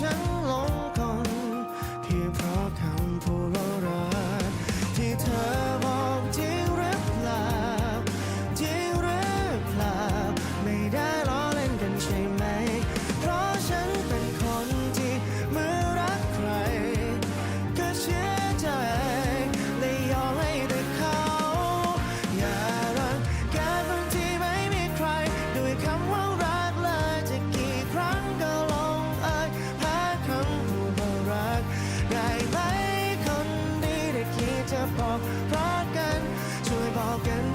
샤. รักกันช่วยบอกกัน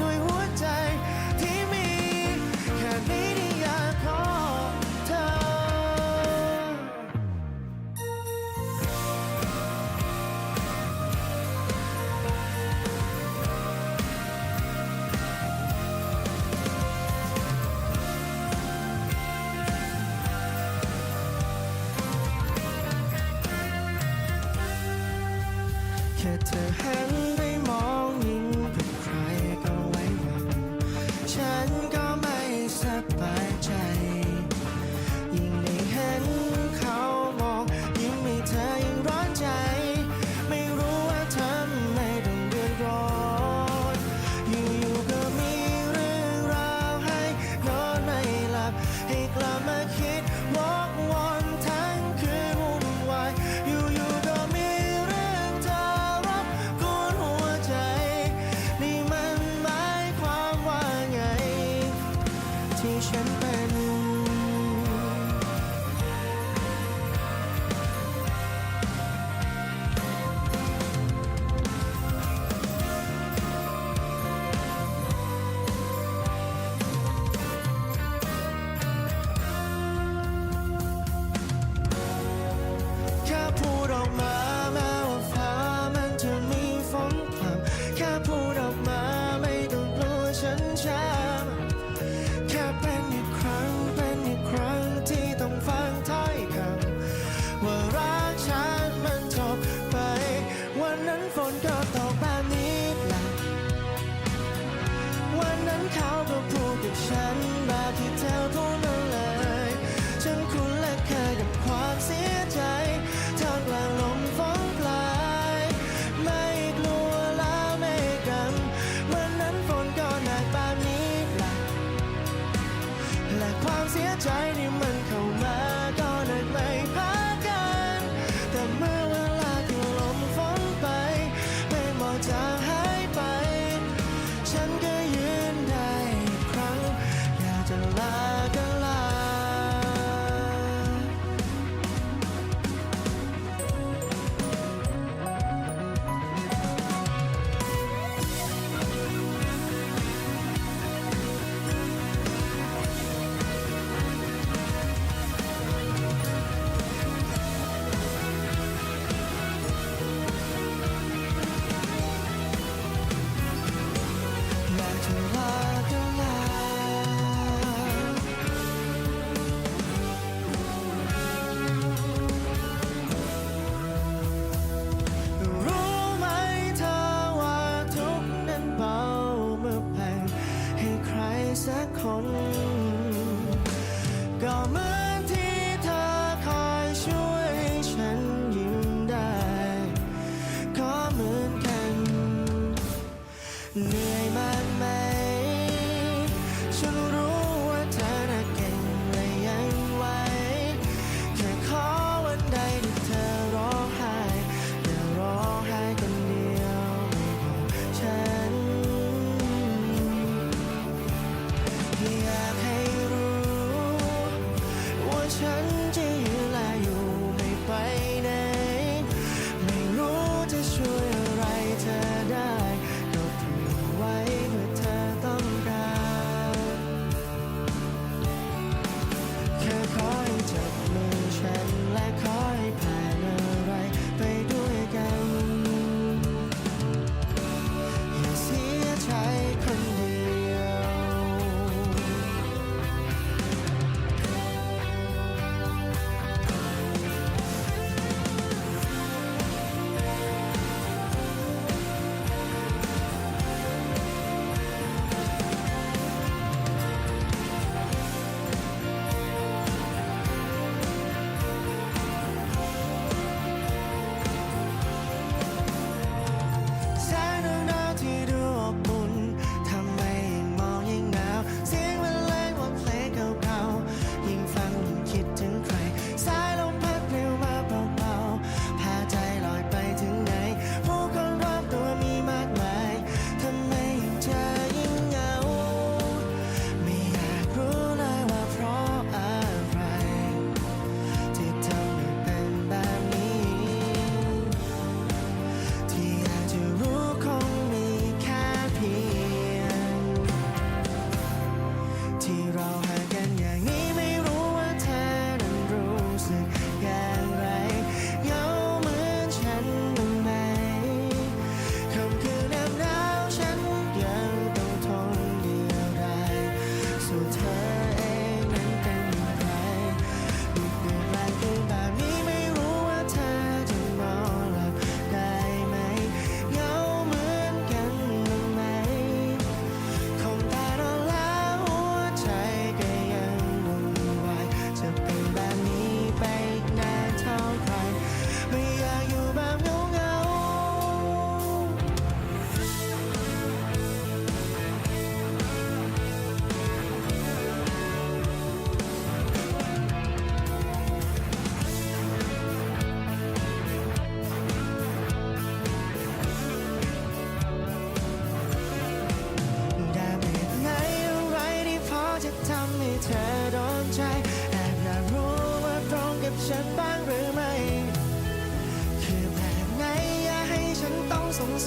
검은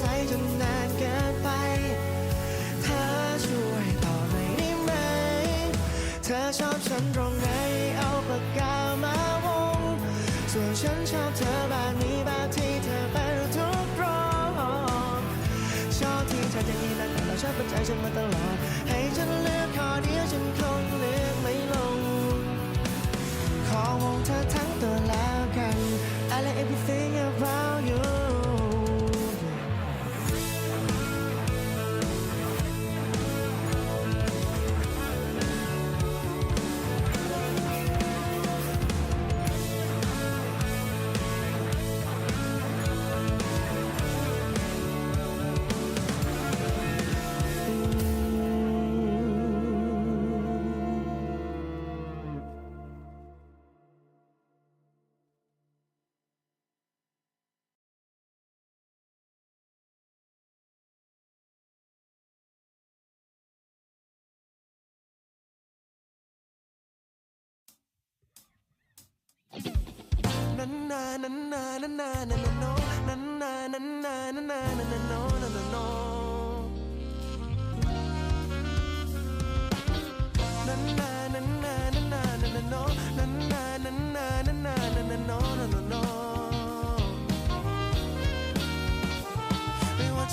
สัยจนนานเกินไป เธอช่วยตอบหน่อยได้ไหม เธอชอบฉันตรงไหน เอาปากกามาวง ส่วนฉันชอบเธอแบบนี้แบบที่เธอเป็นทุกรอบชอบที่เธอจะมีและแต่เราชอบปัจจัยฉันมาตลอด ให้ฉันเลือกข้อเดียวฉันคงเลือกไม่ลง ขอวงเธอทั้งตัวแล้ว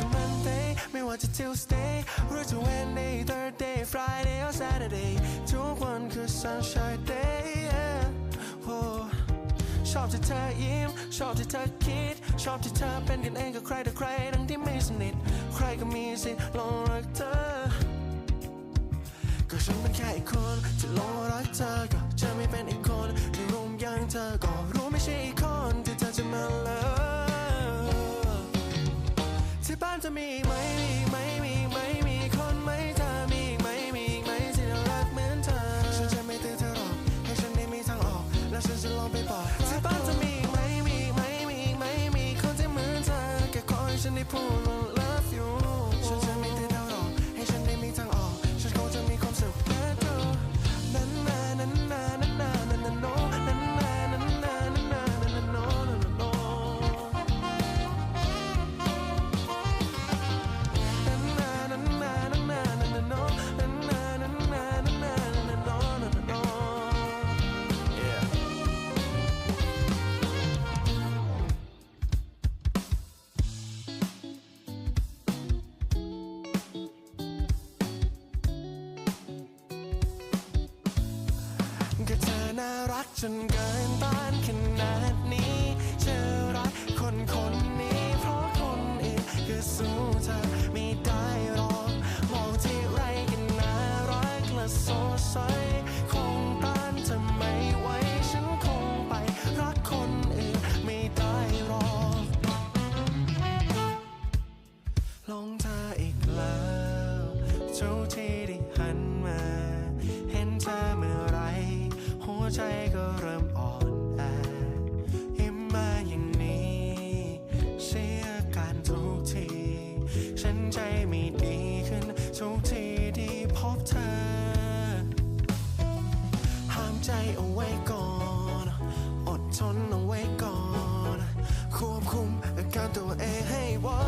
จะ Monday ไม่ว่าจะ Tuesday หรือจะ Wednesday Thursday Friday or Saturday ทุกวันคือ Sunshine Day yeah. oh. ช อบที่เธอยิ้ม ชอบที่เธอคิด ชอบที่เธอเป็นกันเองกับใครแต่ใครทั้งที่ไม่สนิท ใครก็มีสิทธิ์หลงรักเธอ ก็ฉันเป็นแค่อีกคนที่หลงรักเธอก็จะไม่เป็นอีกคนที่รุมยังเธอก็รู้ไม่ใช่อีก time. ใจเอาไว้ก่อน อดทนเอาไว้ก่อน ควบคุมอาการตัวเองให้ไว้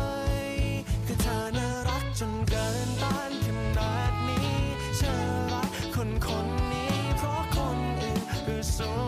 คือเธอน่ารักจนเกินต้านขนาดนี้เธอรักคนคนนี้เพราะคนอื่นก็สู้เธอไม่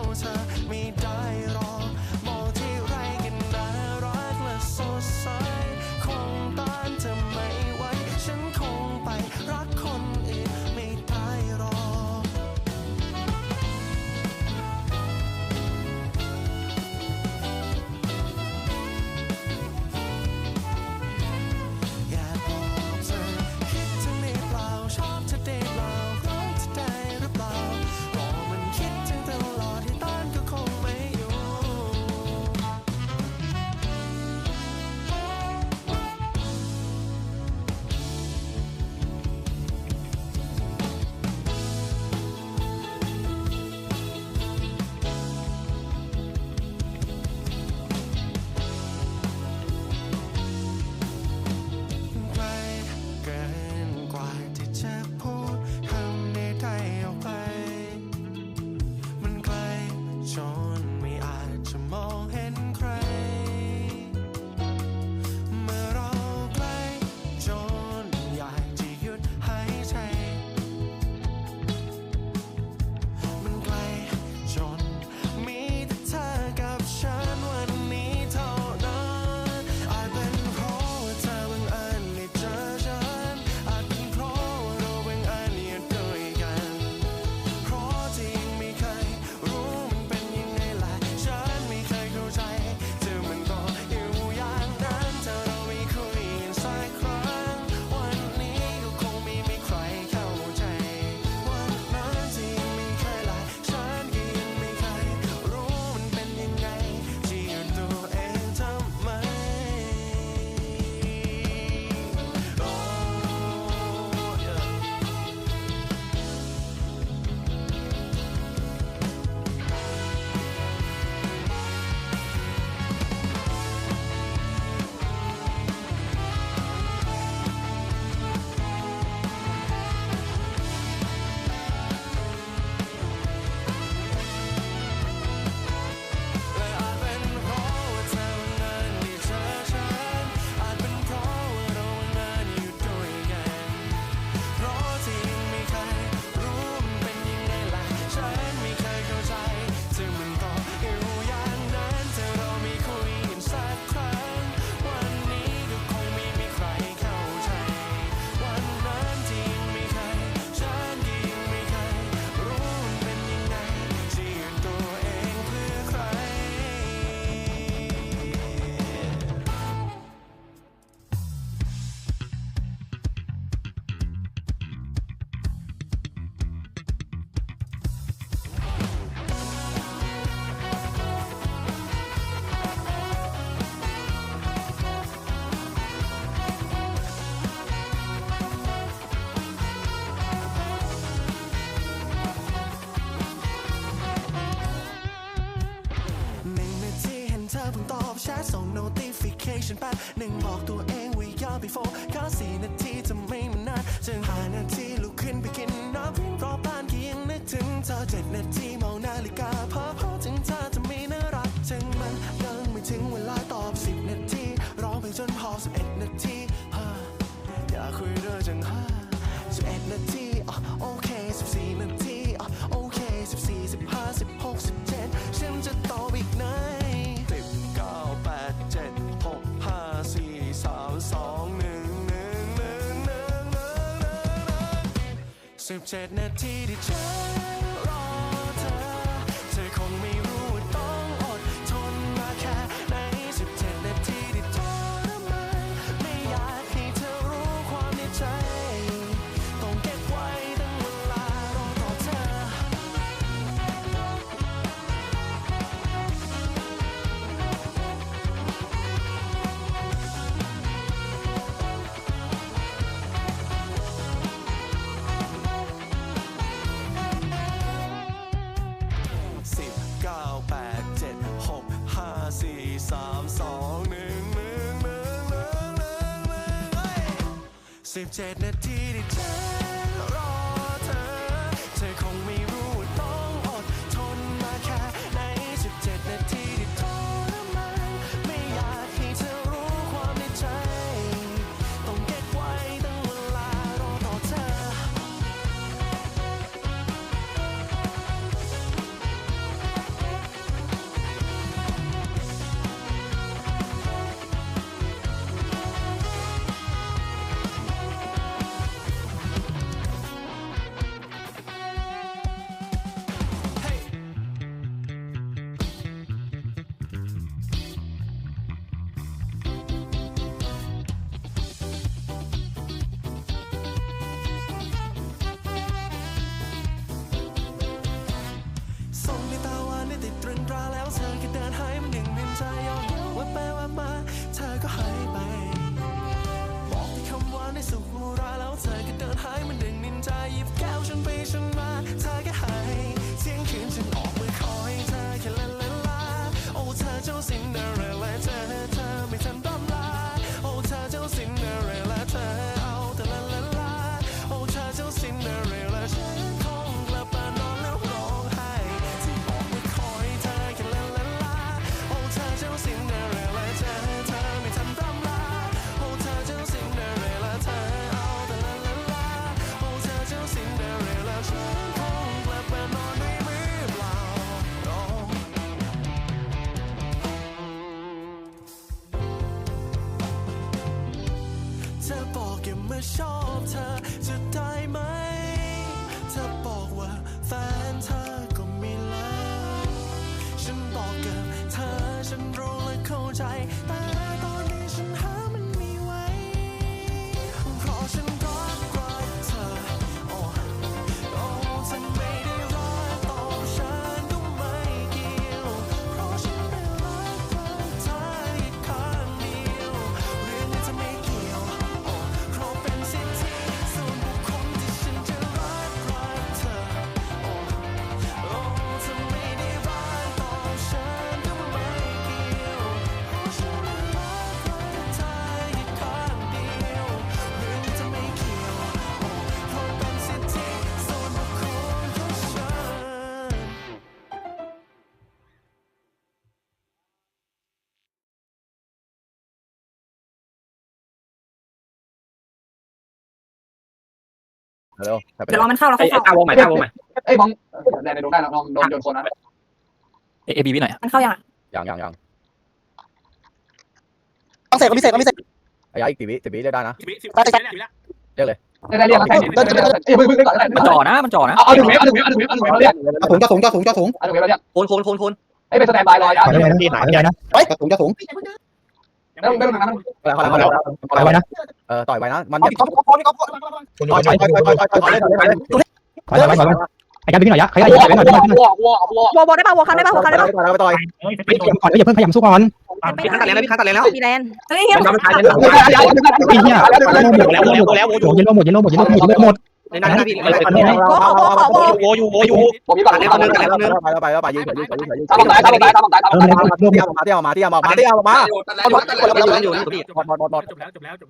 แป๊บหนึ่งบอกตัวเองว่าอย่าไปโฟกัสสี่นาทีจะไม่มันนานจึงห้านาทีลุกขึ้นไปกินน้ำวิ่งรอบ้านก็ยังนึกถึงเธอเจ็ดนาที สิบเจ็ดนาทีที่ฉันรอ chatting เข้าใจ ฮัลโหลครับเดี๋ยวรอมันเข้าแล้วไอ้ค่อยไอ้เข้า ตาวงใหม่ตาวงใหม่เอ้ยมองในในดวงได้ลองโดนโยนคนนั้นเอเอบีพี่หน่อยมันเข้ายังอะยังยังยังต้องเสกก็มีเสกก็มีเสกไอ้ยาอีกสิบวิสิบวิเรียกได้นะได้ได้เรียกแล้วใครเดินเดินเอ้ยพึ่งพึ่งก่อนมันจ่อนะ มันจ่อนะเอาเอาถึงเวฟเอาถึงเวฟเอาถึงเวฟเอาถึงเวฟมาเรียกจะสูงจะสูงจะสูงจะสูงเอาถึงเวฟมาเรียกโคนโคนโคนโคนเอ้ยเป็นสแตนบายรอยนะไปเลยนะที่หายไปเลยนะเฮ้ยจะสูงจะสูง ไม่ต้องไม่ต้องทำนั้นเอาละเอาละเอาละไปไว้นะเออต่อยไว้นะมันก๊อฟก๊อฟก๊อฟก๊อฟก๊อฟต่อยต่อยต่อยต่อยต่อยต่อยต่อยต่อยต่อยถอยหลังไปถอยหลังไอ้การวิ่งหน่อยยะใครวได้อยิงไปหน่อยไปหน่อยวอวอวอโบโบได้ป่ะโบคันได้ป่ะโบคันได้ป่ะต่อยต่อยไปเกี่ยวก่อนอย่าเพิ่งขยำสู้ก่อนพี่คันตัดเลยแล้วพี่คันตัดเลยแล้วมีแลนเฮ้ยเฮียมันทำมันทายเลยเดี๋ยวเดี๋ยวเดี๋ยวไอ้เหี้ยแล้วแล้วแล้วหมดเยลโล่หมดเยลโล่หมดเยลโล่หมด เยลโล่หมดในนั้นนะพี่ไปแล้วโวอยู่โวอยู่ผมมีก่อนตัดเลยตัดเลยตัดเลยไปแล้วไปแล้วไปยืนยืนยืนยืนตามผมตายตามผมตายตามผมตายตามเอผอมมันตายรวมเที่ยวมาเที่ยวมาเที่ยวมาเที่ยวมาเที่ยวมาตัดแล้วตัดแล้วตัดแล้วอยู่อยู่นี่พี่หมดหมดหมดจบแล้วจบแล้วจบ